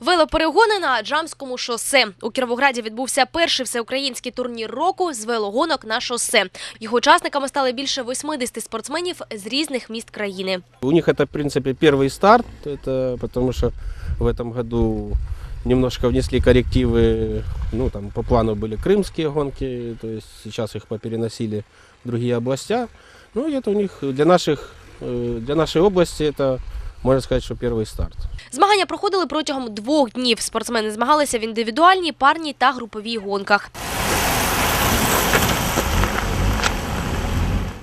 Велоперегони на Аджамському шосе. У Кіровограді відбувся перший всеукраїнський турнір року з велогонок на шосе. Його учасниками стали більше 80 спортсменів з різних міст країни. У них это, в принципе, первый старт, это потому что в этом году немножко внесли коррективы, ну, там, по плану были крымские гонки, то есть сейчас их попереносили в другие областя. Ну, и это у них для наших, э, для нашей области это, можно сказать, что первый старт. Змагання проходили протягом двох днів. Спортсмени змагалися в індивідуальній, парній та груповій гонках.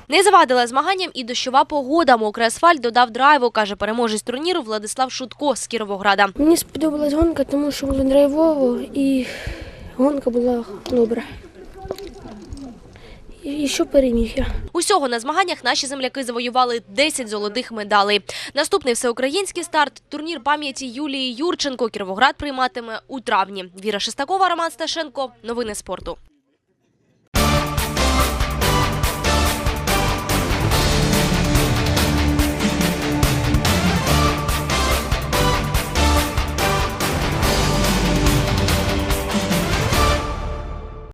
Не завадила змаганням і дощова погода. Мокрий асфальт додав драйву, каже переможець турніру Владислав Шутко з Кіровограда. Мені сподобалась гонка, тому що було драйвово і гонка була добра. І що переміг я. Усього на змаганнях наші земляки завоювали 10 золотих медалей. Наступний всеукраїнський старт – турнір пам'яті Юлії Юрченко. Кіровоград прийматиме у травні. Віра Шестакова, Роман Сташенко. Новини спорту.